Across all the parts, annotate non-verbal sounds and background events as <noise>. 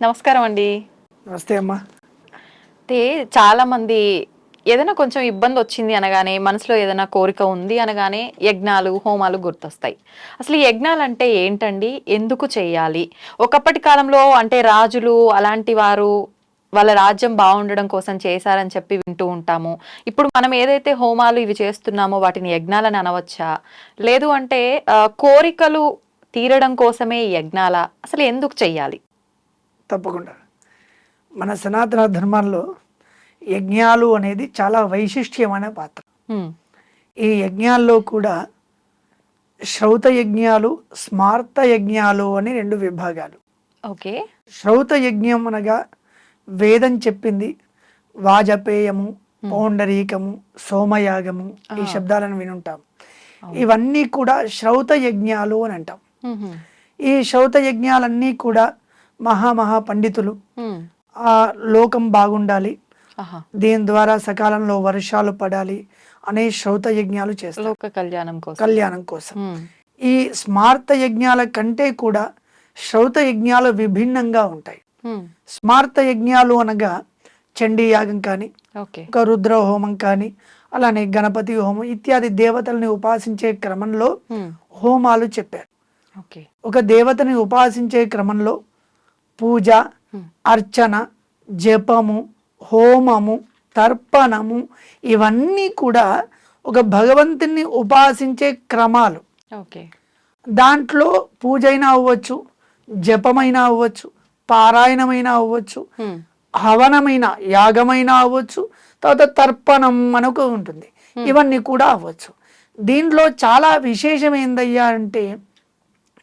నమస్కారం అండి. నమస్తే అమ్మా. అయితే చాలా మంది ఏదైనా కొంచెం ఇబ్బంది వచ్చింది అనగానే మనసులో ఏదైనా కోరిక ఉంది అనగానే యజ్ఞాలు హోమాలు గుర్తొస్తాయి. అసలు ఈ యజ్ఞాలు అంటే ఏంటండి? ఎందుకు చేయాలి? ఒకప్పటి కాలంలో అంటే రాజులు అలాంటి వారు వాళ్ళ రాజ్యం బాగుండడం కోసం చేశారని చెప్పి వింటూ ఉంటాము. ఇప్పుడు మనం ఏదైతే హోమాలు ఇవి చేస్తున్నామో వాటిని యజ్ఞాలని అనవచ్చా? లేదు అంటే కోరికలు తీరడం కోసమే యజ్ఞాల. అసలు ఎందుకు చెయ్యాలి తప్పకుండా. మన సనాతన ధర్మాల్లో యజ్ఞాలు అనేది చాలా వైశిష్ట్యమైన పాత్ర. ఈ యజ్ఞాల్లో కూడా శ్రౌత యజ్ఞాలు స్మార్త యజ్ఞాలు అని రెండు విభాగాలు. ఓకే. శ్రౌత యజ్ఞం అనగా వేదం చెప్పింది వాజపేయము పౌండరీకము సోమయాగము ఈ శబ్దాలను వినుంటాం. ఇవన్నీ కూడా శ్రౌత యజ్ఞాలు అని అంటాం. ఈ శ్రౌత యజ్ఞాలన్నీ కూడా మహామహా పండితులు. ఆ లోకం బాగుండాలి. దీని ద్వారా సకాలంలో వర్షాలు పడాలి అనే శ్రౌత యజ్ఞాలు చేస్తారు కళ్యాణం కోసం కళ్యాణం కోసం. ఈ స్మార్త యజ్ఞాల కంటే కూడా శ్రౌత యజ్ఞాలు విభిన్నంగా ఉంటాయి. స్మార్త యజ్ఞాలు అనగా చండీ యాగం కానీ ఒక రుద్ర హోమం కానీ అలానే గణపతి హోమం ఇత్యాది దేవతల్ని ఉపాసించే క్రమంలో. హోమాలు చెప్పారు ఒక దేవతని ఉపాసించే క్రమంలో పూజ. అర్చన జపము హోమము తర్పణము ఇవన్నీ కూడా ఒక భగవంతుని ఉపాసించే క్రమాలు. ఓకే. దాంట్లో పూజ అయినా అవ్వచ్చు జపమైనా అవ్వచ్చు పారాయణమైనా అవ్వచ్చు. హవనమైన యాగమైనా అవ్వచ్చు తర్వాత తర్పణం మనకు ఉంటుంది. ఇవన్నీ కూడా అవ్వచ్చు. దీంట్లో చాలా విశేషం ఏందయ్యా అంటే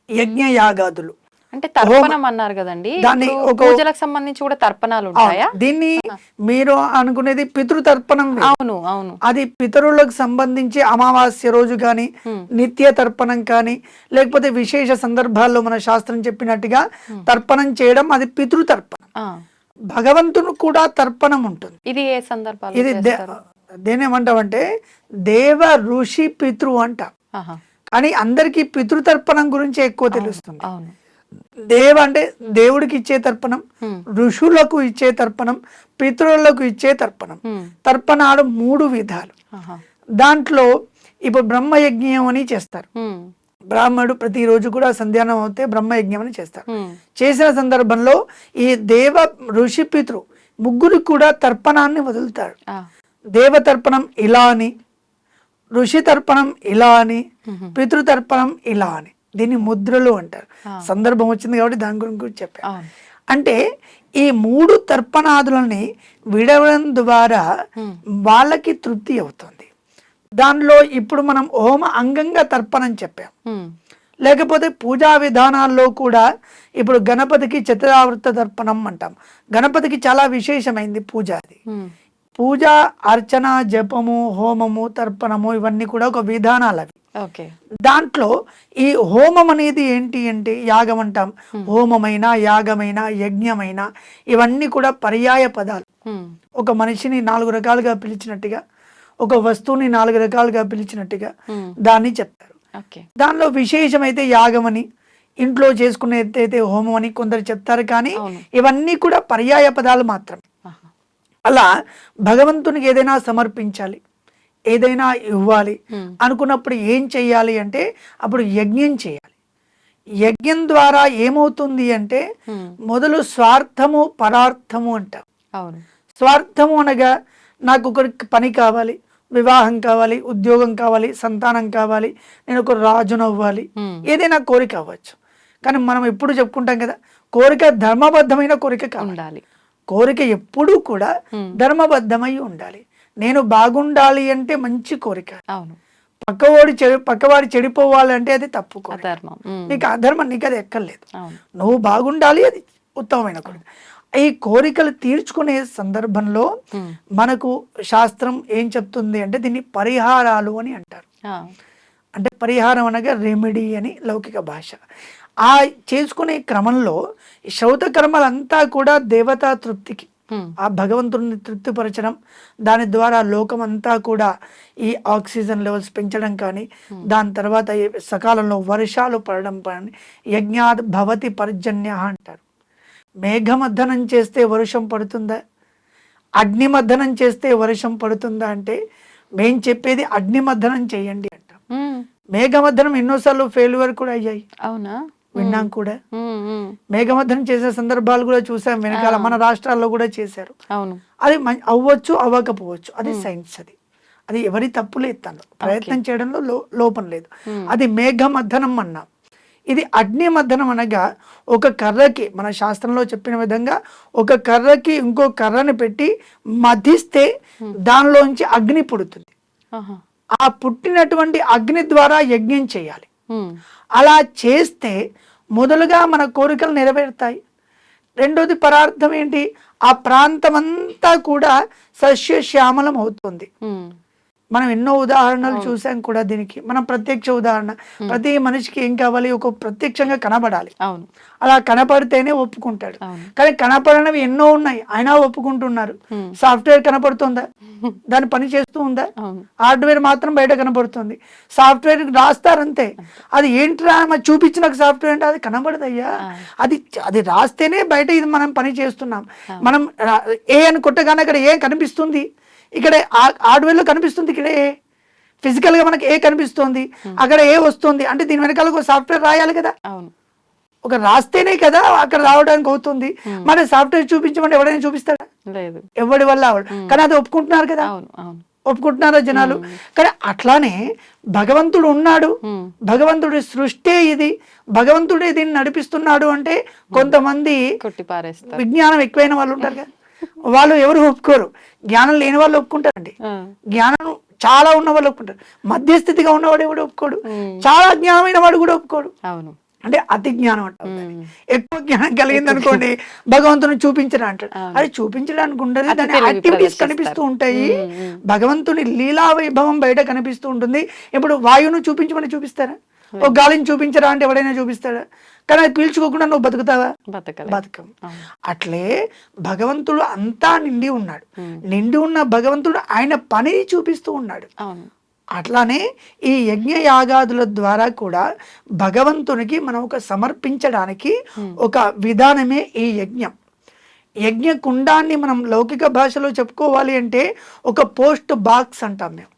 యజ్ఞ యాగాదులు అంటే తర్పణం అన్నారు కదండి. దాన్ని పూజలకు సంబంధించి కూడా తర్పణాలు ఉంటాయా? దీన్ని మీరు అనుకునేది పితృతర్పణం వేరు. అవును అవును. అది పితరులకు సంబంధించి అమావాస్య రోజు కానీ. నిత్య తర్పణం కానీ లేకపోతే విశేష సందర్భాల్లో మన శాస్త్రం చెప్పినట్టుగా తర్పణం చేయడం అది పితృతర్పణం. ఆ. భగవంతుడు కూడా తర్పణం ఉంటుంది. ఇది ఏ సందర్భాలు ఇది దేనేమంటామంటే దేవ ఋషి పితృ అంట. కానీ అందరికీ పితృతర్పణం గురించి ఎక్కువ తెలుస్తుంది. అవును. దేవ అంటే దేవుడికి ఇచ్చే తర్పణం. ఋషులకు ఇచ్చే తర్పణం పితృలకు ఇచ్చే తర్పణం. తర్పణాలు మూడు విధాలు. దాంట్లో ఇప్పుడు బ్రహ్మయజ్ఞం అని చేస్తారు. బ్రాహ్మణుడు ప్రతిరోజు కూడా సంధ్యానం అవుతే బ్రహ్మయజ్ఞం అని చేస్తారు. చేసిన సందర్భంలో ఈ దేవ ఋషి పితృ ముగ్గురు కూడా తర్పణాన్ని వదులుతాడు ఆ. దేవతర్పణం ఇలా అని ఋషి తర్పణం ఇలా అని. పితృతర్పణం ఇలా అని దీన్ని ముద్రలు అంటారు. సందర్భం వచ్చింది కాబట్టి దాని గురించి చెప్పాను అంటే ఈ మూడు తర్పణాదులని విడవడం ద్వారా. వాళ్ళకి తృప్తి అవుతుంది దానిలో ఇప్పుడు మనం హోమ అంగంగా తర్పణం చెప్పాం. లేకపోతే పూజా విధానాల్లో కూడా ఇప్పుడు గణపతికి చతురావృత తర్పణం అంటాం గణపతికి చాలా విశేషమైంది పూజ అది. పూజ అర్చన జపము హోమము తర్పణము ఇవన్నీ కూడా ఒక విధానాలు అవి దాంట్లో ఈ హోమం అనేది ఏంటి అంటే యాగం అంటాం హోమమైన యాగమైన యజ్ఞమైన ఇవన్నీ కూడా పర్యాయ పదాలు. ఒక మనిషిని నాలుగు రకాలుగా పిలిచినట్టుగా ఒక వస్తువుని నాలుగు రకాలుగా పిలిచినట్టుగా. దాన్ని చెప్తారు దానిలో విశేషమైతే యాగమని ఇంట్లో చేసుకునేదైతే హోమం అని కొందరు చెప్తారు కానీ. ఇవన్నీ కూడా పర్యాయ పదాలు మాత్రమే ఆహా. అలా భగవంతునికి ఏదైనా సమర్పించాలి ఏదైనా ఇవ్వాలి. అనుకున్నప్పుడు ఏం చెయ్యాలి అంటే అప్పుడు యజ్ఞం చేయాలి. యజ్ఞం ద్వారా ఏమవుతుంది అంటే. మొదలు స్వార్థము పరార్థము అంటాం. స్వార్థము అనగా నాకు ఒక పని కావాలి వివాహం కావాలి ఉద్యోగం కావాలి సంతానం కావాలి నేను ఒక రాజును అవ్వాలి. ఏదైనా కోరిక అవ్వచ్చు. కానీ మనం ఎప్పుడు చెప్పుకుంటాం కదా కోరిక ధర్మబద్ధమైన కోరిక కావాలి. కోరిక ఎప్పుడూ కూడా. ధర్మబద్ధమై ఉండాలి. నేను బాగుండాలి అంటే మంచి కోరిక. అవును. పక్కవాడి చెడు పక్కవాడి చెడిపోవాలంటే అది తప్పు కోరిక. నీకు అధర్మం నీకు అది ఎక్కర్లేదు. నువ్వు బాగుండాలి అది ఉత్తమమైన కోరిక. ఈ కోరికలు తీర్చుకునే సందర్భంలో. మనకు శాస్త్రం ఏం చెప్తుంది అంటే దీన్ని పరిహారాలు అని అంటారు. అంటే పరిహారం అనగా రెమెడీ అని లౌకిక భాష. ఆ చేసుకునే క్రమంలో శ్రౌత కర్మలంతా కూడా దేవతా తృప్తికి. ఆ భగవంతుడిని తృప్తిపరచడం దాని ద్వారా లోకం అంతా కూడా ఈ ఆక్సిజన్ లెవెల్స్ పెంచడం కానీ దాని తర్వాత సకాలంలో వర్షాలు పడడం కానీ యజ్ఞాద్ భవతి పర్జన్య అంటారు. మేఘమద్దనం చేస్తే వర్షం పడుతుందా? అగ్నిమద్దనం చేస్తే వర్షం పడుతుందా అంటే మేం చెప్పేది అగ్నిమద్దనం చేయండి అంటాం ఉమ్, మేఘమద్దనం ఎన్నోసార్లు ఫెయిల్యూర్ కూడా అయ్యాయి. అవునా? విన్నాం కూడా. మేఘమద్దనం చేసే సందర్భాలు కూడా చూసాం వెనకాల మన రాష్ట్రాల్లో కూడా చేశారు. అవును. అది అవ్వచ్చు అవ్వకపోవచ్చు అది సైన్స్ అది. అది ఎవరి తప్పు లేదు తను. ప్రయత్నం చేయడంలో లోపం లేదు. అది మేఘమద్దనం అన్నాం. ఇది అగ్ని మద్దనం అనగా ఒక కర్రకి మన శాస్త్రంలో చెప్పిన విధంగా ఒక కర్రకి ఇంకో కర్రని పెట్టి మధిస్తే దానిలోంచి అగ్ని పుడుతుంది. ఆ పుట్టినటువంటి అగ్ని ద్వారా యజ్ఞం చేయాలి. అలా చేస్తే మొదలుగా మన కోరికలు నెరవేరుతాయి. రెండోది పరార్థం ఏంటి? ఆ ప్రాంతమంతా కూడా సస్యశ్యామలం అవుతుంది. మనం ఎన్నో ఉదాహరణలు చూసాం కూడా దీనికి. మనం ప్రత్యక్ష ఉదాహరణ. ప్రతి మనిషికి ఏం కావాలి? ఒక ప్రత్యక్షంగా కనబడాలి. అవును. అలా కనపడితేనే ఒప్పుకుంటాడు. కానీ కనపడనివి ఎన్నో ఉన్నాయి. అయినా ఒప్పుకుంటున్నారు. సాఫ్ట్వేర్ కనపడుతుందా? <laughs> దాని పని చేస్తూ ఉందా? హార్డ్వేర్ మాత్రం బయట కనపడుతుంది. సాఫ్ట్వేర్ రాస్తారంతే. అది ఏంట్రా? చూపించిన సాఫ్ట్వేర్ అంటే అది కనబడదయ్యా? అది అది రాస్తేనే బయట ఇది మనం పని చేస్తున్నాం. మనం ఏ అని కొట్టగానే అక్కడ ఏ కనిపిస్తుంది? ఇక్కడ హార్డ్వేర్లో కనిపిస్తుంది ఇక్కడ ఏ? ఫిజికల్గా మనకి ఏ కనిపిస్తుంది? అక్కడ ఏ వస్తుంది? అంటే దీని వెనకాల ఒక సాఫ్ట్వేర్ రాయాలి కదా? ఒక రాస్తేనే కదా అక్కడ రావడానికి అవుతుంది. మరి సాఫ్ట్వేర్ చూపించమంటే ఎవడైనా చూపిస్తాడా? లేదు. ఎవడి వల్ల అవడు కానీ అది ఒప్పుకుంటున్నారు కదా? ఒప్పుకుంటున్నారా జనాలు? కానీ అట్లానే భగవంతుడు ఉన్నాడు. భగవంతుడి సృష్టి ఇది. భగవంతుడే దీన్ని నడిపిస్తున్నాడు అంటే కొంతమంది విజ్ఞానం ఎక్కువైన వాళ్ళు ఉంటారు కదా? వాళ్ళు ఎవరు ఒప్పుకోరు. జ్ఞానం లేని వాళ్ళు ఒప్పుకుంటారండి. జ్ఞానం చాలా ఉన్న వాళ్ళు ఒప్పుకుంటారు. మధ్యస్థితిగా ఉన్నవాడు ఎవడు ఒప్పుకోడు. చాలా జ్ఞానమైన వాడు కూడా ఒప్పుకోడు. అవును. అంటే అతి జ్ఞానం అంటారు. ఉమ్, ఎక్కువ జ్ఞానం కలిగింది అనుకోండి <laughs> భగవంతుని చూపించడం అంటాడు. అది చూపించడానికి ఉండదు దాని యాక్టివిటీస్. కనిపిస్తూ ఉంటాయి. భగవంతుని లీలా వైభవం బయట కనిపిస్తూ ఉంటుంది. ఇప్పుడు వాయువును చూపించమని చూపిస్తారా? ఒక గాలిని చూపించరా అంటే ఎవడైనా చూపిస్తాడా? కానీ అది పీల్చుకోకుండా నువ్వు బతుకుతావా? బతకం అట్లే భగవంతుడు అంతా నిండి ఉన్నాడు. నిండి ఉన్న భగవంతుడు ఆయన పని చూపిస్తూ ఉన్నాడు. అట్లానే ఈ యజ్ఞ యాగాదుల ద్వారా కూడా భగవంతునికి మనం ఒక సమర్పించడానికి ఒక విధానమే ఈ యజ్ఞం. యజ్ఞ కుండాన్ని మనం లౌకిక భాషలో చెప్పుకోవాలి అంటే ఒక పోస్ట్ బాక్స్ అంటాం మేము.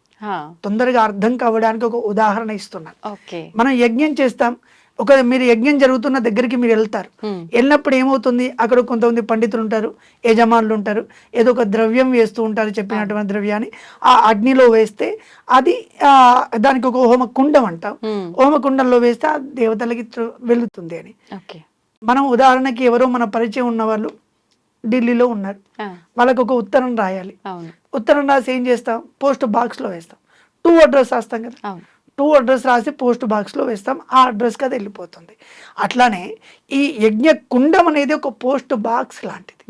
తొందరగా అర్థం కావడానికి ఒక ఉదాహరణ ఇస్తున్నాను. ఓకే. మనం యజ్ఞం చేస్తాం. ఒక మీరు యజ్ఞం జరుగుతున్న దగ్గరికి మీరు వెళ్తారు. వెళ్ళినప్పుడు ఏమవుతుంది? అక్కడ కొంతమంది పండితులు ఉంటారు యజమానులు ఉంటారు ఏదో ఒక ద్రవ్యం వేస్తూ ఉంటారు చెప్పినటువంటి ద్రవ్యాన్ని. ఆ అగ్నిలో వేస్తే అది దానికి ఒక హోమ కుండం అంటాం. హోమ. కుండంలో వేస్తే ఆ దేవతలకి వెళుతుంది అని. మనం ఉదాహరణకి ఎవరో మన పరిచయం ఉన్న వాళ్ళు ఢిల్లీలో ఉన్నారు. వాళ్ళకు ఒక ఉత్తరం రాయాలి. ఉత్తరం రాసి ఏం చేస్తాం? పోస్ట్ బాక్స్లో వేస్తాం. టూ అడ్రస్ రాస్తాం కదా. టూ అడ్రస్ రాసి పోస్ట్ బాక్స్లో వేస్తాం ఆ అడ్రస్కి అది వెళ్ళిపోతుంది. అట్లానే ఈ యజ్ఞ కుండం అనేది ఒక పోస్ట్ బాక్స్ లాంటిది.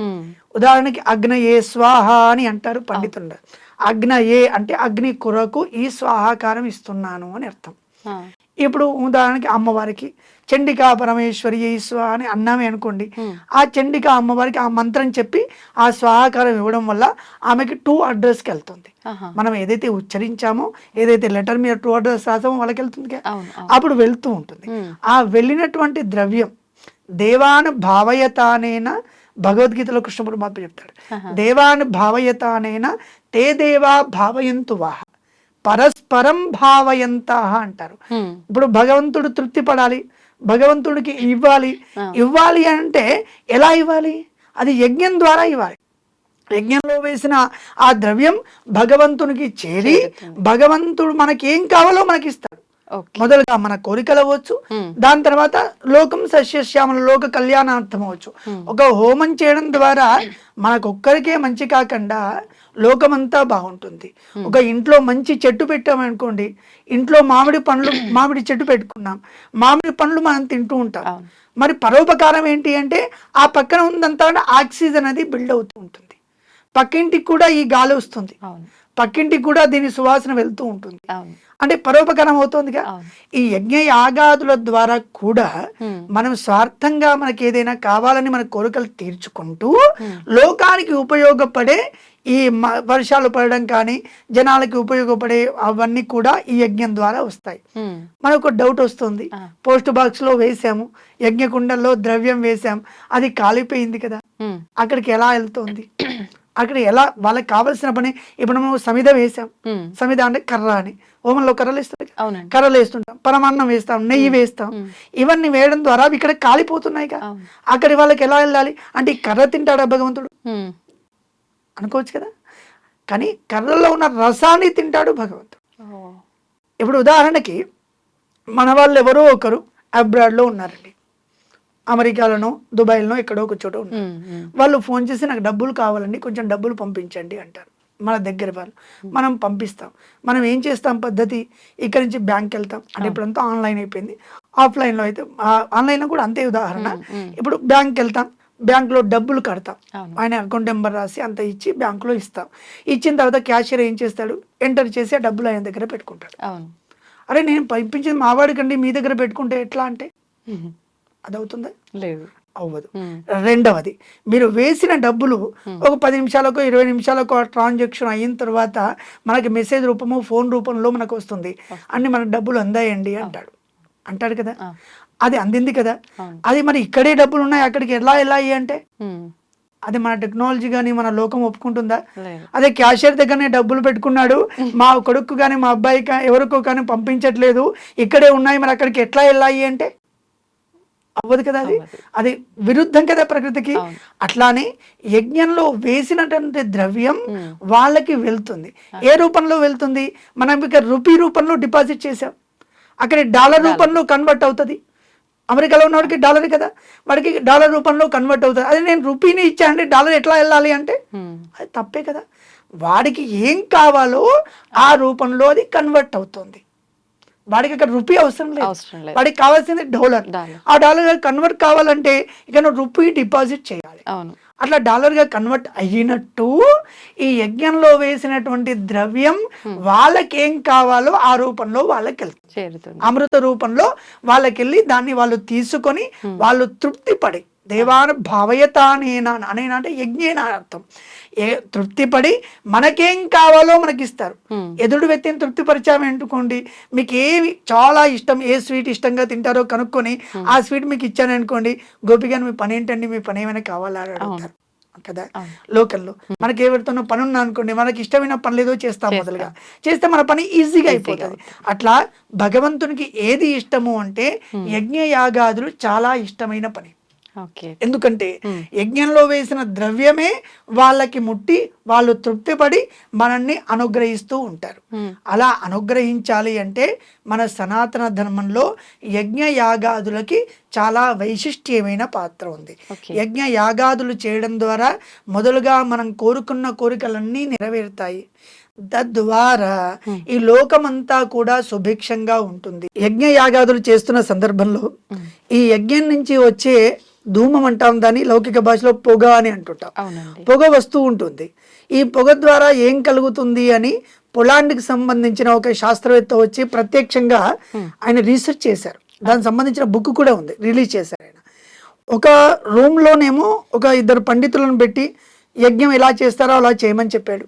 ఉదాహరణకి అగ్నయే స్వాహ అని అంటారు పండితులు. అగ్నయే అంటే అగ్ని కొరకు ఈ స్వాహాకారం ఇస్తున్నాను అని అర్థం. ఇప్పుడు ఉదాహరణకి అమ్మవారికి చండికా పరమేశ్వరి స్వ అని అన్నామే అనుకోండి. ఆ చండికా అమ్మవారికి ఆ మంత్రం చెప్పి ఆ స్వాహాకారం ఇవ్వడం వల్ల ఆమెకి టూ అడ్రస్కి వెళ్తుంది. మనం ఏదైతే ఉచ్చరించామో ఏదైతే లెటర్ మీద టూ అడ్రస్ రాసామో వాళ్ళకి వెళ్తుంది అప్పుడు వెళ్తూ ఉంటుంది. ఆ వెళ్ళినటువంటి ద్రవ్యం దేవాను భావయతానేన భగవద్గీతలో కృష్ణ పరమాత్మ చెప్తాడు. దేవాను భావయతానేన తే దేవా భావయంతు వాహ పరస్పరం భావయంత అంటారు. ఇప్పుడు భగవంతుడు తృప్తి పడాలి భగవంతుడికి ఇవ్వాలి. ఇవ్వాలి అంటే ఎలా ఇవ్వాలి? అది యజ్ఞం ద్వారా ఇవ్వాలి. యజ్ఞంలో వేసిన ఆ ద్రవ్యం భగవంతునికి చేరి. భగవంతుడు మనకి ఏం కావాలో మనకి ఇస్తాడు మొదలుగా మన కోరికలు అవ్వచ్చు. దాని తర్వాత లోకం సస్యశ్యామల లోక కళ్యాణార్థం అవ్వచ్చు. ఒక హోమం చేయడం ద్వారా మనకొక్కరికే మంచి కాకుండా లోకమంతా బాగుంటుంది. ఒక ఇంట్లో మంచి చెట్టు పెట్టామనుకోండి ఇంట్లో మామిడి పండ్లు మామిడి చెట్టు పెట్టుకున్నాం. మామిడి పండ్లు మనం తింటూ ఉంటాం. మరి పరోపకారం ఏంటి అంటే ఆ పక్కన ఉందంతా ఆక్సిజన్ అది బిల్డ్ అవుతూ ఉంటుంది. పక్కింటికి కూడా ఈ గాలి వస్తుంది. పక్కింటికి కూడా దీని సువాసన వెళ్తూ ఉంటుంది. అంటే పరోపకారం అవుతుందిగా ఈ యజ్ఞ యాగాదుల ద్వారా కూడా మనం స్వార్థంగా మనకి ఏదైనా కావాలని మన కోరికలు తీర్చుకుంటూ. లోకానికి ఉపయోగపడే ఈ వర్షాలు పడడం కానీ జనాలకి ఉపయోగపడే అవన్నీ కూడా ఈ యజ్ఞం ద్వారా వస్తాయి. మనకు డౌట్ వస్తుంది. పోస్ట్ బాక్స్లో వేసాము. యజ్ఞకుండంలో ద్రవ్యం వేసాం. అది కాలిపోయింది కదా. అక్కడికి ఎలా వెళ్తుంది? అక్కడ ఎలా వాళ్ళకి కావలసిన పని ఇప్పుడు మనం సమిద వేసాం. సమిద అంటే కర్ర అని. హోమంలో కర్రలు వేస్తాం కదా. అవునండి. కర్రలు వేస్తుంటాం. పరమాన్నం వేస్తాం నెయ్యి వేస్తాం. ఇవన్నీ వేయడం ద్వారా ఇక్కడ కాలిపోతున్నాయి కదా. అక్కడి వాళ్ళకి ఎలా వెళ్ళాలి? అంటే ఈ కర్ర తింటాడా భగవంతుడు? అనుకోవచ్చు కదా? కానీ కర్రలో ఉన్న రసాన్ని తింటాడు భగవంతుడు. ఇప్పుడు ఉదాహరణకి మన వాళ్ళు ఎవరో ఒకరు అబ్రాడ్లో ఉన్నారండి. అమెరికాలోనో దుబాయ్లోనో ఎక్కడో ఒక చోట ఉన్నారు. వాళ్ళు ఫోన్ చేసి నాకు డబ్బులు కావాలండి కొంచెం డబ్బులు పంపించండి అంటారు. మన దగ్గర వాళ్ళు. మనం పంపిస్తాం. మనం ఏం చేస్తాం పద్ధతి? ఇక్కడ నుంచి బ్యాంక్ వెళ్తాం. అంటే ఇప్పుడంతా ఆన్లైన్ అయిపోయింది. ఆఫ్లైన్లో అయితే ఆన్లైన్లో కూడా అంతే ఉదాహరణ. ఇప్పుడు బ్యాంక్ వెళ్తాం. బ్యాంక్లో డబ్బులు కడతాం. ఆయన అకౌంట్ నెంబర్ రాసి అంత ఇచ్చి బ్యాంకులో ఇస్తాం. ఇచ్చిన తర్వాత క్యాషియర్ ఏం చేస్తాడు? ఎంటర్ చేసి ఆ డబ్బులు ఆయన దగ్గర పెట్టుకుంటాడు. అరే నేను పంపించింది మావాడికండి మీ దగ్గర పెట్టుకుంటే ఎట్లా అంటే? ఉమ్, అది అవుతుందా లేదు. అవ్వదు. రెండవది మీరు వేసిన డబ్బులు ఒక పది నిమిషాలకు ఇరవై నిమిషాలకు ట్రాన్సాక్షన్ అయిన తర్వాత మనకి మెసేజ్ రూపము ఫోన్ రూపంలో మనకు వస్తుంది. అన్ని మనకు డబ్బులు అందాయండి అంటాడు. అంటాడు కదా. అది అందింది కదా. అది మరి ఇక్కడే డబ్బులు ఉన్నాయి అక్కడికి ఎలా వెళ్ళాయి అంటే? అది మన టెక్నాలజీ కానీ మన లోకం ఒప్పుకుంటుందా? అదే క్యాషియర్ దగ్గరనే డబ్బులు పెట్టుకున్నాడు. మా కొడుకు కానీ మా అబ్బాయి ఎవరికో కానీ పంపించట్లేదు. ఇక్కడే ఉన్నాయి. మరి అక్కడికి ఎట్లా వెళ్ళాయి అంటే? అవ్వదు కదా అది. అది విరుద్ధం కదా ప్రకృతికి. అట్లానే యజ్ఞంలో వేసినటువంటి ద్రవ్యం. వాళ్ళకి వెళ్తుంది. ఏ రూపంలో వెళ్తుంది? మనం ఇక రూపీ రూపంలో డిపాజిట్ చేసాం అక్కడ డాలర్ రూపంలో కన్వర్ట్ అవుతుంది. అమెరికాలో ఉన్నవాడికి డాలర్ కదా. వాడికి డాలర్ రూపంలో కన్వర్ట్ అవుతుంది. అదే నేను రూపీని ఇచ్చా అంటే డాలర్ ఎట్లా వెళ్ళాలి అంటే? అది తప్పే కదా. వాడికి ఏం కావాలో ఆ రూపంలో అది కన్వర్ట్ అవుతుంది. వాడికి అక్కడ రూపీ అవసరం లేదు. వాడికి కావాల్సింది డాలర్. ఆ డాలర్ కన్వర్ట్ కావాలంటే ఇక నువ్వు రూపీ డిపాజిట్ చేయాలి. అట్లా డాలర్గా కన్వర్ట్ అయినట్టు ఈ యజ్ఞంలో వేసినటువంటి ద్రవ్యం వాళ్ళకి ఏం కావాలో ఆ రూపంలో వాళ్ళకి వెళ్తుంది. అమృత రూపంలో వాళ్ళకి వెళ్ళి దాన్ని వాళ్ళు తీసుకొని వాళ్ళు తృప్తి పడి దేవాన భావయత అనేనా అంటే యజ్ఞేన అర్థం. ఏ తృప్తిపడి మనకేం కావాలో మనకి ఇస్తారు ఎదుడు వ్యక్తిని తృప్తిపరిచామనుకోండి మీకు ఏమి చాలా ఇష్టం ఏ స్వీట్ ఇష్టంగా తింటారో కనుక్కొని ఆ స్వీట్ మీకు ఇచ్చాను అనుకోండి గోపిగా మీ పని ఏంటండి మీ పని ఏమైనా కావాలా అడుగుతారు. కదా. లోకల్లో. మనకి ఎవరితోనో పని ఉన్నా అనుకోండి మనకి ఇష్టమైన పనులు ఏదో చేస్తాం. మొదలుగా. చేస్తే మన పని ఈజీగా అయిపోతుంది. అట్లా భగవంతునికి ఏది ఇష్టము అంటే యజ్ఞ యాగాదులు చాలా ఇష్టమైన పని. ఎందుకంటే. యజ్ఞంలో వేసిన ద్రవ్యమే వాళ్ళకి ముట్టి వాళ్ళు తృప్తిపడి మనల్ని అనుగ్రహిస్తూ ఉంటారు. అలా అనుగ్రహించాలి అంటే మన సనాతన ధర్మంలో యజ్ఞ యాగాదులకి చాలా వైశిష్ట్యమైన పాత్ర ఉంది. యజ్ఞ యాగాదులు చేయడం ద్వారా మొదలుగా మనం కోరుకున్న కోరికలన్నీ నెరవేరుతాయి. తద్వారా ఈ లోకమంతా కూడా సుభిక్షంగా ఉంటుంది. యజ్ఞ యాగాదులు చేస్తున్న సందర్భంలో ఈ యజ్ఞం నుంచి వచ్చే ధూమం అంటాం దాన్ని లౌకిక భాషలో పొగ అని అంటుంటాం. పొగ వస్తూ ఉంటుంది. ఈ పొగ ద్వారా ఏం కలుగుతుంది అని పొలాండ్కి సంబంధించిన ఒక శాస్త్రవేత్త వచ్చి ప్రత్యక్షంగా ఆయన రీసెర్చ్ చేశారు. దానికి సంబంధించిన బుక్ కూడా ఉంది రిలీజ్ చేశారు ఆయన. ఒక రూమ్లోనేమో ఒక ఇద్దరు పండితులను పెట్టి యజ్ఞం ఎలా చేస్తారో అలా చేయమని చెప్పాడు.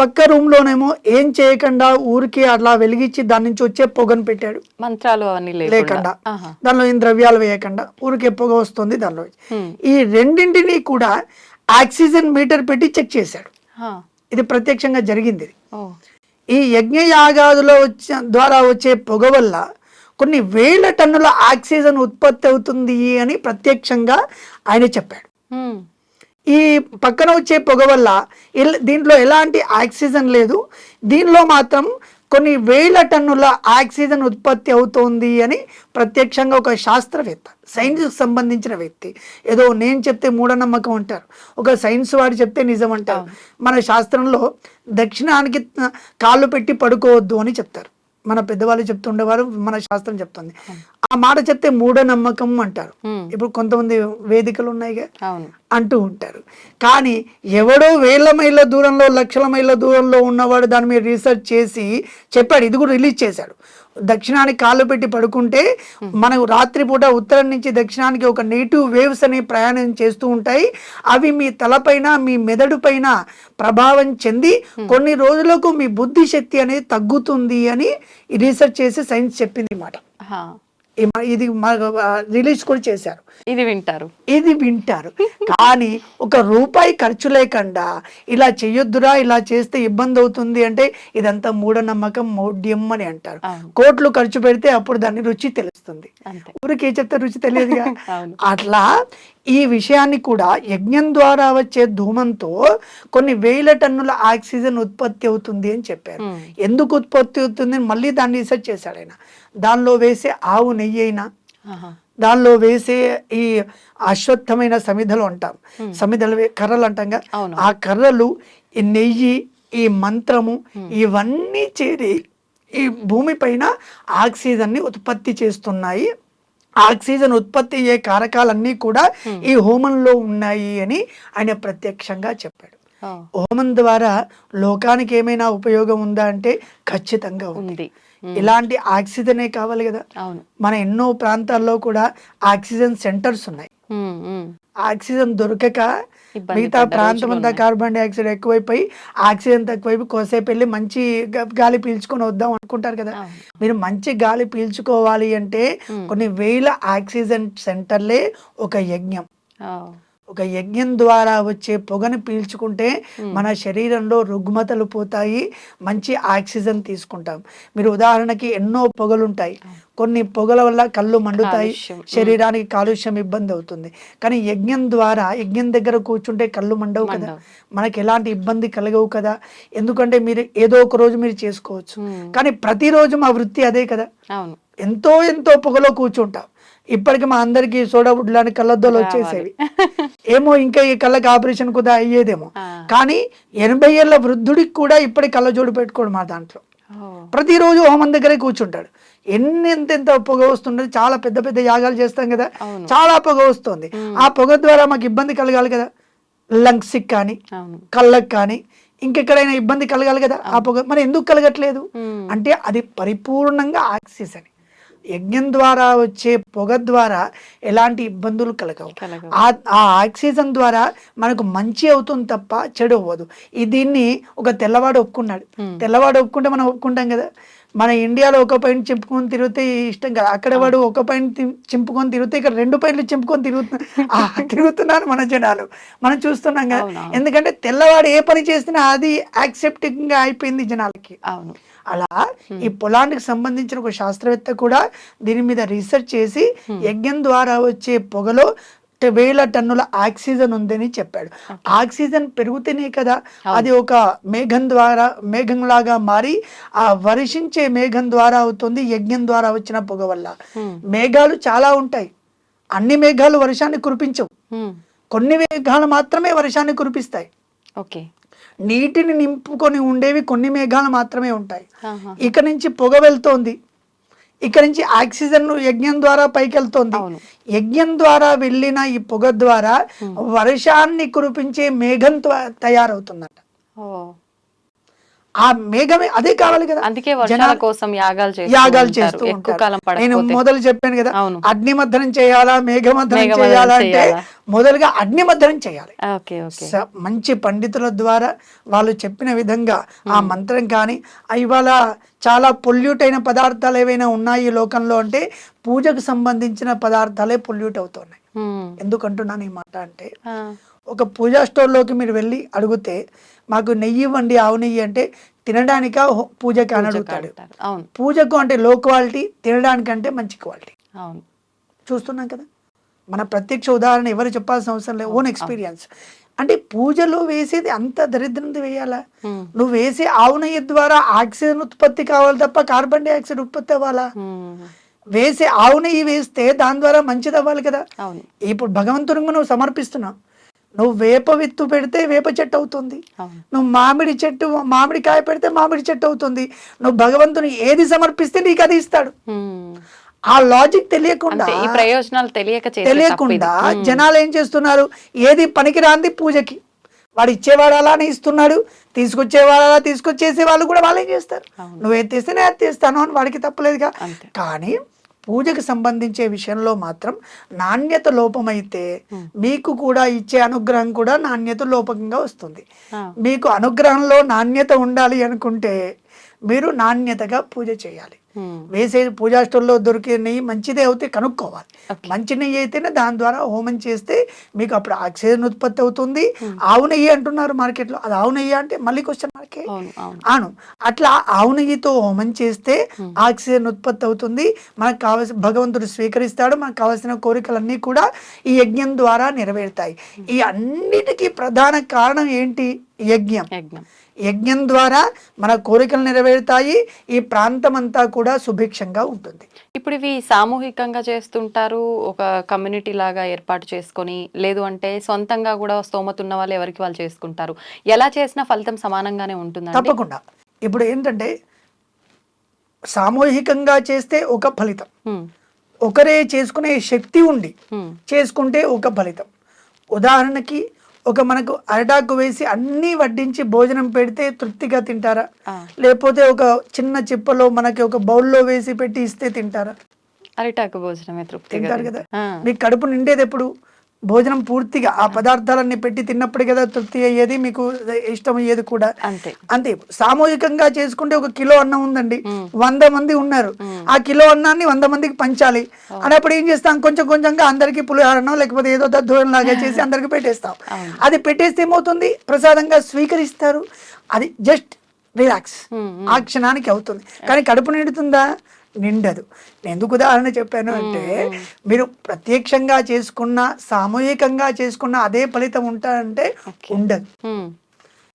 పక్క రూమ్లోనేమో ఏం చేయకుండా ఊరికి అట్లా వెలిగించి దాని నుంచి వచ్చే పొగను పెట్టాడు. మంత్రాలు లేకుండా. దానిలో ఏం ద్రవ్యాలు వేయకుండా ఊరికి పొగ వస్తుంది దానిలో. ఈ రెండింటిని కూడా ఆక్సిజన్ మీటర్ పెట్టి చెక్ చేశాడు. ఇది ప్రత్యక్షంగా జరిగింది ఈ యజ్ఞయాగాదులో వచ్చే ద్వారా వచ్చే పొగ వల్ల కొన్ని వేల టన్నుల ఆక్సిజన్ ఉత్పత్తి అవుతుంది అని ప్రత్యక్షంగా ఆయన చెప్పాడు. ఈ పక్కన వచ్చే పొగ వల్ల దీంట్లో ఎలాంటి ఆక్సిజన్ లేదు. దీనిలో మాత్రం కొన్ని వేల టన్నుల ఆక్సిజన్ ఉత్పత్తి అవుతోంది అని ప్రత్యక్షంగా ఒక శాస్త్రవేత్త సైన్స్కి సంబంధించిన వ్యక్తి ఏదో నేను చెప్తే మూఢనమ్మకం అంటారు. ఒక సైన్స్ వాడు చెప్తే నిజం అంటారు. మన శాస్త్రంలో దక్షిణానికి కాళ్ళు పెట్టి పడుకోవద్దు అని చెప్తారు. మన పెద్దవాళ్ళు చెప్తుండేవారు మన శాస్త్రం చెప్తుంది. ఆ మాట చెప్తే మూఢనమ్మకం అంటారు. ఇప్పుడు కొంతమంది వేదికలు ఉన్నాయిగా అంటూ ఉంటారు. కానీ ఎవడో వేల మైళ్ళ దూరంలో లక్షల మైళ్ళ దూరంలో ఉన్నవాడు దాని మీద రీసెర్చ్ చేసి చెప్పాడు ఇది కూడా రిలీజ్ చేశాడు. దక్షిణానికి కాళ్ళు పెట్టి పడుకుంటే మనకు రాత్రిపూట ఉత్తరం నుంచి దక్షిణానికి ఒక నెగిటివ్ వేవ్స్ అనే ప్రయాణం చేస్తూ ఉంటాయి. అవి మీ తలపైన మీ మెదడు పైన ప్రభావం చెంది కొన్ని రోజులకు మీ బుద్ధి శక్తి అనేది తగ్గుతుంది అని రీసెర్చ్ చేసి సైన్స్ చెప్పింది మాట. ఇది రిలీజ్ కూడా చేశారు. ఇది వింటారు. ఇది వింటారు. కానీ ఒక రూపాయి ఖర్చు లేకుండా ఇలా చెయ్యొద్దురా ఇలా చేస్తే ఇబ్బంది అవుతుంది అంటే ఇదంతా మూఢనమ్మకం మౌఢ్యం అని అంటారు. కోట్లు ఖర్చు పెడితే అప్పుడు దాని రుచి తెలుస్తుంది. ఊరికి ఏ చెప్తే రుచి తెలియదుగా? <laughs> అవును. అట్లా ఈ విషయాన్ని కూడా యజ్ఞం ద్వారా వచ్చే ధూమంతో కొన్ని వేల టన్నుల ఆక్సిజన్ ఉత్పత్తి అవుతుంది అని చెప్పారు. ఎందుకు ఉత్పత్తి అవుతుంది? మళ్ళీ దాన్ని రీసెర్చ్ చేశాడు ఆయన. దానిలో వేసే ఆవు నెయ్యి అయినా. దానిలో వేసే ఈ అశ్వత్థమైన సమిధలు అంటాం. సమిధలు కర్రలు అంటాంగా అవును. ఆ కర్రలు ఈ నెయ్యి ఈ మంత్రము ఇవన్నీ చేరి ఈ భూమి పైన ఆక్సిజన్ని ఉత్పత్తి చేస్తున్నాయి. ఆక్సిజన్ ఉత్పత్తి అయ్యే కారకాలన్నీ కూడా ఈ హోమంలో ఉన్నాయి అని ఆయన ప్రత్యక్షంగా చెప్పాడు. హోమం ద్వారా లోకానికి ఏమైనా ఉపయోగం ఉందా అంటే ఖచ్చితంగా ఉంది. ఇలాంటి ఆక్సిజనే కావాలి కదా. మన ఎన్నో ప్రాంతాల్లో కూడా ఆక్సిజన్ సెంటర్స్ ఉన్నాయి. ఉమ్, ఉమ్. ఆక్సిజన్ దొరకక మిగతా ప్రాంతం అంతా కార్బన్ డైఆక్సైడ్ ఎక్కువైపోయి ఆక్సిజన్ తక్కువైపు కోసేపు వెళ్ళి మంచి గాలి పీల్చుకొని వద్దాం అనుకుంటారు కదా. మీరు మంచి గాలి పీల్చుకోవాలి అంటే కొన్ని వేల ఆక్సిజన్ సెంటర్లే ఒక యజ్ఞం. ఓ, ఒక యజ్ఞం ద్వారా వచ్చే పొగను పీల్చుకుంటే మన శరీరంలో రుగ్మతలు పోతాయి మంచి ఆక్సిజన్ తీసుకుంటాం. మీరు ఉదాహరణకి ఎన్నో పొగలు ఉంటాయి కొన్ని పొగల వల్ల కళ్ళు మండుతాయి. శరీరానికి కాలుష్యం ఇబ్బంది అవుతుంది. కానీ యజ్ఞం ద్వారా యజ్ఞం దగ్గర కూర్చుంటే కళ్ళు మండవు కదా. మనకి ఎలాంటి ఇబ్బంది కలగవు కదా. ఎందుకంటే మీరు ఏదో ఒక రోజు మీరు చేసుకోవచ్చు. కానీ ప్రతిరోజు మా వృత్తి అదే కదా. ఎంతో ఎంతో పొగలో కూర్చుంటాం. ఇప్పటికి మా అందరికి సోడా బుడ్లాని కళ్ళద్దోలు వచ్చేసేవి. ఏమో ఇంకా ఈ కళ్ళకి ఆపరేషన్ కూడా అయ్యేదేమో. కానీ ఎనభై ఏళ్ళ వృద్ధుడికి కూడా ఇప్పటి కళ్ళజోడు పెట్టుకోడు మా దాంట్లో. ప్రతిరోజు హోమం దగ్గరే కూర్చుంటాడు. ఎన్ని ఎంత ఎంత పొగ వస్తుండదు చాలా పెద్ద పెద్ద యాగాలు చేస్తాం కదా. చాలా పొగ వస్తుంది. ఆ పొగ ద్వారా మాకు ఇబ్బంది కలగాలి కదా లంగ్స్ కానీ కళ్ళకి కానీ ఇంకెక్కడైనా ఇబ్బంది కలగాలి కదా ఆ పొగ. మరి ఎందుకు కలగట్లేదు? అంటే అది పరిపూర్ణంగా ఆక్సిజన్. యజ్ఞం ద్వారా వచ్చే పొగ ద్వారా ఎలాంటి ఇబ్బందులు కలగవు. ఆ ఆ ఆక్సిజన్ ద్వారా మనకు మంచి అవుతుంది తప్ప చెడు అవ్వదు. ఈ దీన్ని ఒక తెల్లవాడు ఒప్పుకున్నాడు. తెల్లవాడు ఒప్పుకుంటే మనం ఒప్పుకుంటాం కదా. మన ఇండియాలో ఒక పైన చింపుకొని తిరిగితే ఇష్టం కదా. అక్కడ వాడు ఒక పైన తి- చింపుకొని తిరిగితే ఇక్కడ రెండు పైనలు చింపుకొని తిరుగుతు ఆ, తిరుగుతున్నారు మన జనాలు. మనం చూస్తున్నాం కదా. ఎందుకంటే తెల్లవాడు ఏ పని చేసినా అది యాక్సెప్టింగ్గా అయిపోయింది జనాలకి. అవును. అలా ఈ పొలానికి సంబంధించిన ఒక శాస్త్రవేత్త కూడా దీని మీద రీసెర్చ్ చేసి యజ్ఞం ద్వారా వచ్చే పొగలో వేల టన్నుల ఆక్సిజన్ ఉందని చెప్పాడు. ఆక్సిజన్ పెరిగితేనే కదా అది ఒక మేఘం ద్వారా మేఘంలాగా మారి ఆ వర్షించే మేఘం ద్వారా అవుతుంది యజ్ఞం ద్వారా వచ్చిన పొగ వల్ల. మేఘాలు చాలా ఉంటాయి. అన్ని మేఘాలు వర్షాన్ని కురిపించవు. కొన్ని మేఘాలు మాత్రమే వర్షాన్ని కురిపిస్తాయి. ఓకే. నీటిని నింపుకొని ఉండేవి కొన్ని మేఘాలు మాత్రమే ఉంటాయి. ఆహా. ఇక నుంచి పొగ వెళ్తోంది. ఇక నుంచి ఆక్సిజన్ యజ్ఞం ద్వారా పైకి వెళ్తోంది. యజ్ఞం ద్వారా వెళ్ళిన ఈ పొగ ద్వారా వర్షాన్ని కురిపించే మేఘం తయారవుతుందట. ఆ మేఘమే అదే కావాలి కదా అందుకే వర్షాల జనాలు కోసం యాగాలు యాగాలు. చేస్తూ ఉంటారు. నేను మొదలు చెప్పాను కదా అవును. అగ్నిమద్దనం చేయాలా మేఘమద్దనం చేయాలా అంటే చేయాలా? మొదలుగా అగ్నిమద్దనం చేయాలి ఓకే ఓకే స- మంచి పండితుల ద్వారా వాళ్ళు చెప్పిన విధంగా ఆ మంత్రం కానీ ఇవాళ చాలా పొల్యూట్ అయిన పదార్థాలు ఏవైనా ఉన్నాయి ఈ లోకంలో అంటే పూజకు సంబంధించిన పదార్థాలే పొల్యూట్ అవుతున్నాయి ఎందుకంటున్నాను ఈ మాట అంటే ఒక పూజా స్టోర్లోకి మీరు వెళ్ళి అడిగితే మాకు నెయ్యి ఇవ్వండి ఆవు నెయ్యి అంటే తినడానిక పూజకి అని అడుగుతాడు. పూజకు అంటే లో క్వాలిటీ తినడానికంటే మంచి క్వాలిటీ చూస్తున్నాం కదా? మన ప్రత్యక్ష ఉదాహరణ ఎవరు చెప్పాల్సిన అవసరం లేదు. ఓన్ ఎక్స్పీరియన్స్ అంటే పూజలో వేసేది అంత దరిద్రంది వేయాలా? నువ్వు వేసే ఆవు నెయ్యి ద్వారా ఆక్సిజన్ ఉత్పత్తి కావాలి తప్ప కార్బన్ డైఆక్సైడ్ ఉత్పత్తి అవ్వాలా? వేసే ఆవు నెయ్యి వేస్తే దాని ద్వారా మంచిది అవ్వాలి కదా? ఇప్పుడు భగవంతునికి నువ్వు సమర్పిస్తున్నావు. నువ్వు వేప విత్తు పెడితే వేప చెట్టు అవుతుంది. నువ్వు మామిడి చెట్టు మామిడికాయ పెడితే మామిడి చెట్టు అవుతుంది. నువ్వు భగవంతుని ఏది సమర్పిస్తే నీకు అది ఇస్తాడు. ఆ లాజిక్ తెలియకుండా ఈ ప్రయోజనాలు తెలియక. తెలియకుండా. జనాలు ఏం చేస్తున్నారు? ఏది పనికిరాంది పూజకి. వాడు ఇచ్చేవాడు అలానే ఇస్తున్నాడు తీసుకొచ్చేవాడు అలా తీసుకొచ్చేసే వాళ్ళు కూడా వాళ్ళే చేస్తారు. నువ్వు ఎత్తేస్తే నేను ఎత్తేస్తాను అని వాడికి తప్పలేదుగా. కానీ పూజకు సంబంధించే విషయంలో మాత్రం నాణ్యత లోపమైతే మీకు కూడా ఇచ్చే అనుగ్రహం కూడా నాణ్యత లోపంగా వస్తుంది. మీకు అనుగ్రహంలో నాణ్యత ఉండాలి అనుకుంటే మీరు నాణ్యతగా పూజ చేయాలి. వేసే పూజా స్టోర్లో దొరికే నెయ్యి మంచిదే అవుతే కనుక్కోవాలి. మంచి నెయ్యి అయితేనే దాని ద్వారా హోమం చేస్తే మీకు అప్పుడు ఆక్సిజన్ ఉత్పత్తి అవుతుంది. ఆవు నెయ్యి అంటున్నారు మార్కెట్లో. అది ఆవు నెయ్యి అంటే మళ్ళీ క్వశ్చన్ మార్కే అవును అట్లా ఆవు నెయ్యితో హోమం చేస్తే ఆక్సిజన్ ఉత్పత్తి అవుతుంది. మనకు కావాల్సిన భగవంతుడు స్వీకరిస్తాడు. మనకు కావాల్సిన కోరికలన్నీ కూడా ఈ యజ్ఞం ద్వారా నెరవేరుతాయి. ఈ అన్నిటికీ ప్రధాన కారణం ఏంటి? యజ్ఞం. యజ్ఞం. యజ్ఞం ద్వారా మన కోరికలు నెరవేరుతాయి. ఈ ప్రాంతం అంతా కూడా సుభిక్షంగా ఉంటుంది. ఇప్పుడు ఇవి సామూహికంగా చేస్తుంటారు. ఒక కమ్యూనిటీ లాగా ఏర్పాటు చేసుకొని లేదు అంటే సొంతంగా కూడా స్తోమత ఉన్న వాళ్ళు ఎవరికి వాళ్ళు చేసుకుంటారు. ఎలా చేసినా ఫలితం సమానంగానే ఉంటుందండి తప్పకుండా. ఇప్పుడు ఏంటంటే సామూహికంగా చేస్తే ఒక ఫలితం. ఒకరే చేసుకునే శక్తి ఉండి చేసుకుంటే ఒక ఫలితం. ఉదాహరణకి ఒక మనకు అరటాకు వేసి అన్నీ వడ్డించి భోజనం పెడితే తృప్తిగా తింటారా. లేకపోతే ఒక చిన్న చిప్పలో మనకి ఒక బౌల్లో వేసి పెట్టి ఇస్తే తింటారా? అరిటాకు భోజనమే తృప్తిగా తింటారు కదా. మీకు కడుపు నిండేది ఎప్పుడు? భోజనం పూర్తిగా ఆ పదార్థాలన్నీ పెట్టి తిన్నప్పుడు కదా తృప్తి అయ్యేది మీకు ఇష్టం అయ్యేది కూడా. అంతే. అంతే. సామూహికంగా చేసుకుంటే ఒక కిలో అన్నం ఉందండి. వంద మంది ఉన్నారు. ఆ కిలో అన్నాన్ని వంద మందికి పంచాలి. అన్నప్పుడు ఏం చేస్తాం? కొంచెం కొంచెంగా అందరికి పులిహారనో లేకపోతే ఏదో దద్దోజనం లాగా చేసి <laughs> అందరికి పెట్టేస్తాం. అది పెట్టేస్తే ఏమవుతుంది? ప్రసాదంగా స్వీకరిస్తారు. అది జస్ట్ రిలాక్స్. ఆ క్షణానికి అవుతుంది. కానీ కడుపు నిండుతుందా? నిండదు. నేను ఎందుకు ఉదాహరణ చెప్పాను అంటే మీరు ప్రత్యక్షంగా చేసుకున్న సామూహికంగా చేసుకున్న అదే ఫలితం ఉంటారంటే ఉండదు.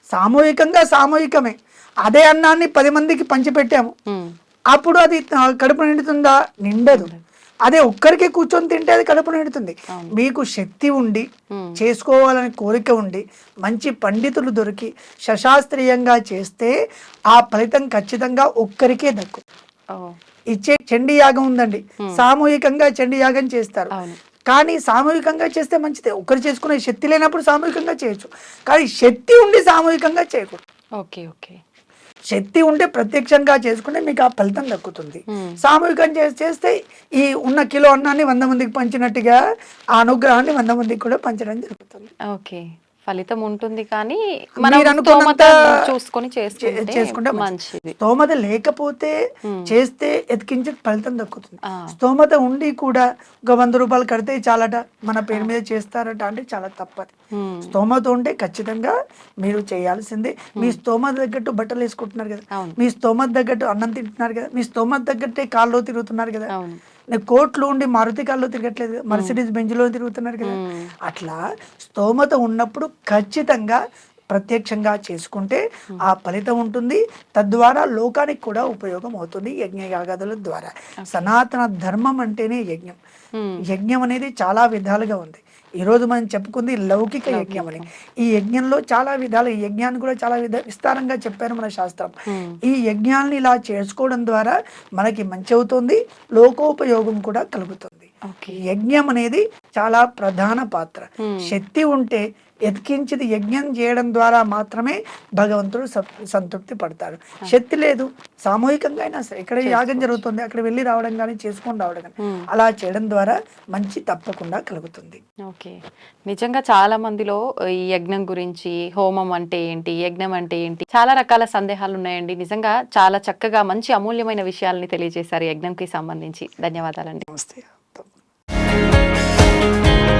సామూహికంగా సామూహికమే. అదే అన్నాన్ని పది మందికి పంచిపెట్టాము. అప్పుడు అది కడుపు నిండుతుందా? నిండదు. అదే ఒక్కరికి కూర్చొని తింటే అది కడుపు నిండుతుంది. మీకు శక్తి ఉండి. చేసుకోవాలని కోరిక ఉండి మంచి పండితులు దొరికి శశాస్త్రీయంగా చేస్తే ఆ ఫలితం ఖచ్చితంగా ఒక్కరికే దక్కు. ఇచ్చే చండీ యాగం ఉందండి. సామూహికంగా చండీ యాగం చేస్తారు. కానీ సామూహికంగా చేస్తే మంచిదే. ఒకరు చేసుకునే శక్తి లేనప్పుడు సామూహికంగా చేయొచ్చు. కానీ శక్తి ఉండి సామూహికంగా చేయకూడదు. Okay okay. శక్తి ఉంటే ప్రత్యక్షంగా చేసుకుంటే మీకు ఆ ఫలితం దక్కుతుంది. సామూహికం చేసి చేస్తే ఈ ఉన్న కిలో అన్నాన్ని వంద మందికి పంచినట్టుగా ఆ అనుగ్రహాన్ని వంద మందికి కూడా పంచడం జరుగుతుంది. ఓకే. ఫలితం ఉంటుంది కానీ మనం స్తోమత చూసుకొని చేసుకుంటే మంచిది. స్తోమత లేకపోతే చేస్తే ఎతికించే ఫలితం దక్కుతుంది. స్తోమత ఉండి కూడా ఒక వంద రూపాయలు కడితే చాలట మన పేరు మీద చేస్తారట అంటే చాలా తప్పది. స్తోమత ఉంటే ఖచ్చితంగా మీరు చేయాల్సిందే. మీ స్తోమత తగ్గట్టు బట్టలు వేసుకుంటున్నారు కదా. మీ స్తోమత తగ్గట్టు అన్నం తింటున్నారు కదా. మీ స్తోమత తగ్గట్టే కాల్లో తిరుగుతున్నారు కదా. నేను కోట్లు ఉండి మారుతి కాల్లో తిరగట్లేదు. మర్సిడీస్ బెంజ్లో తిరుగుతున్నారు కదా. అట్లా స్తోమత ఉన్నప్పుడు ఖచ్చితంగా ప్రత్యక్షంగా చేసుకుంటే ఆ ఫలితం ఉంటుంది. తద్వారా లోకానికి కూడా ఉపయోగం అవుతుంది యజ్ఞ యాగాదుల ద్వారా సనాతన ధర్మం అంటేనే యజ్ఞం. యజ్ఞం అనేది చాలా విధాలుగా ఉంది. ఈ రోజు మనం చెప్పుకుంది లౌకిక యజ్ఞం అని. ఈ యజ్ఞంలో చాలా విధాలు ఈ యజ్ఞాన్ని కూడా చాలా విధ విస్తారంగా చెప్పారు మన శాస్త్రం. ఈ యజ్ఞాన్ని ఇలా చేసుకోవడం ద్వారా మనకి మంచి అవుతుంది లోకోపయోగం కూడా కలుగుతుంది. యజ్ఞం అనేది చాలా ప్రధాన పాత్ర. శక్తి ఉంటే ఎతికించిది యజ్ఞం చేయడం ద్వారా మాత్రమే భగవంతుడు సంతృప్తి పడతాడు. శక్తి లేదు. సామూహికంగా అయినా సరే ఇక్కడ యాగం జరుగుతుంది అక్కడ వెళ్ళి రావడం కానీ చేసుకొని రావడం కానీ. అలా చేయడం ద్వారా మంచి తప్పకుండా కలుగుతుంది. ఓకే. నిజంగా చాలా మందిలో ఈ యజ్ఞం గురించి హోమం అంటే ఏంటి యజ్ఞం అంటే ఏంటి చాలా రకాల సందేహాలు ఉన్నాయండి. నిజంగా చాలా చక్కగా మంచి అమూల్యమైన విషయాల్ని తెలియజేశారు యజ్ఞంకి సంబంధించి. ధన్యవాదాలండి. నమస్తే. Bye.